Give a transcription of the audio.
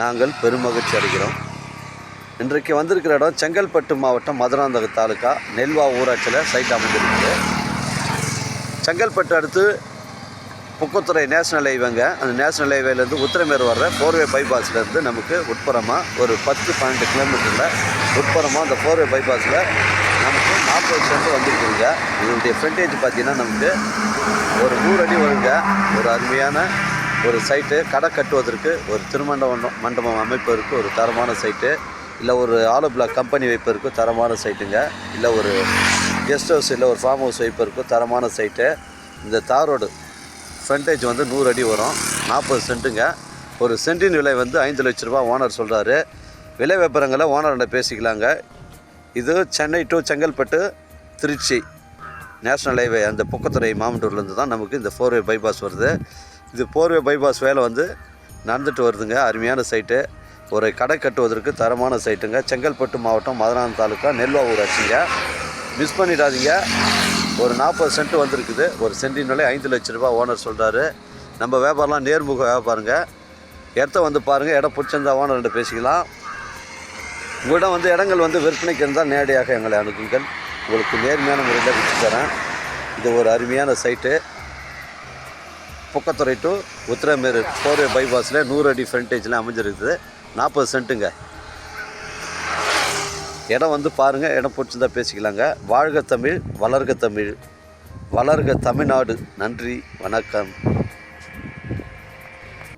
நாங்கள் பெருமகிழ்ச்சி அடைகிறோம். இன்றைக்கு வந்திருக்கிற இடம் செங்கல்பட்டு மாவட்டம் மதுராந்தக தாலுக்கா நெல்வா ஊராட்சியில் சைட் அமைஞ்சிருக்கு செங்கல்பட்டு அடுத்து புக்கத்துறை நேஷனல் ஹைவேங்க அந்த நேஷனல் ஹைவேலேருந்து உத்திரமேர் வர்ற ஃபோர்வே பைபாஸ்லேருந்து நமக்கு உட்புறமாக ஒரு பத்து பன்னெண்டு கிலோமீட்டரில் உட்புறமாக அந்த ஃபோர்வே பைபாஸில் நமக்கு நாற்பது சென்ட் வந்துருக்குங்க இதனுடைய ஃப்ரண்டேஜ் பார்த்தீங்கன்னா நமக்கு ஒரு நூறு அடி வருங்க. ஒரு அருமையான ஒரு சைட்டு கடை கட்டுவதற்கு ஒரு திருமண மண்டபம் அமைப்பதற்கு ஒரு தரமான சைட்டு இல்லை ஒரு ஆலோ பிளாக் கம்பெனி வைப்பதற்கு தரமான சைட்டுங்க இல்லை ஒரு கெஸ்ட் ஹவுஸ் இல்லை ஒரு ஃபார்ம் ஹவுஸ் வைப்பதற்கு தரமான சைட்டு இந்த தார் ரோடு ஃப்ரண்டேஜ் வந்து நூறு அடி வரும் நாற்பது சென்ட்டுங்க ஒரு சென்ட்டின் விலை வந்து ஐந்து லட்ச ரூபா ஓனர் சொல்கிறாரு விலை விவரங்களை ஓனர்கிட்ட பேசிக்கலாங்க. இது Chennai to Chengalpattu Tiruchi national highway அந்த புக்கத்துறை மாமண்டூர்லேருந்து தான் நமக்கு இந்த ஃபோர்வே பைபாஸ் வருது. இது போர்வே பைபாஸ் வேலை வந்து நடந்துட்டு வருதுங்க. அருமையான சைட்டு. ஒரு கடை கட்டுவதற்கு தரமான சைட்டுங்க. செங்கல்பட்டு மாவட்டம் மதுராந்தகம் தாலுக்கா நெல்வா ஊராட்சிங்க. மிஸ் பண்ணிடாதீங்க. ஒரு நாற்பது சென்ட் வந்திருக்குது. ஒரு சென்டினாலே ஐந்து லட்ச ரூபா ஓனர் சொல்கிறாரு நம்ம வியாபாரம்லாம் நேர்முக வியாபாருங்க. இடத்த வந்து பாருங்கள் இடம் பிடிச்சிருந்தா ஓனர்கிட்ட பேசிக்கலாம். உங்களிடம் வந்து இடங்கள் வந்து விற்பனைக்கு இருந்தால் நேரடியாக எங்களை அணுகுங்கள். உங்களுக்கு நேர்மையான முறையில் விற்று தரேன். இது ஒரு அருமையான சைட்டு. பொக்கத்துறை டு உத்திரமேரு ஃபோர்வே பைபாஸில் நூறு அடி ஃப்ரண்டேஜில் அமைஞ்சிருக்குது. நாற்பது சென்ட்டுங்க இடம் வந்து பாருங்கள் இடம் பிடிச்சிருந்தா பேசிக்கலாங்க. வாழ்க தமிழ் வளர்க தமிழ். வளர்க தமிழ்நாடு. நன்றி வணக்கம்.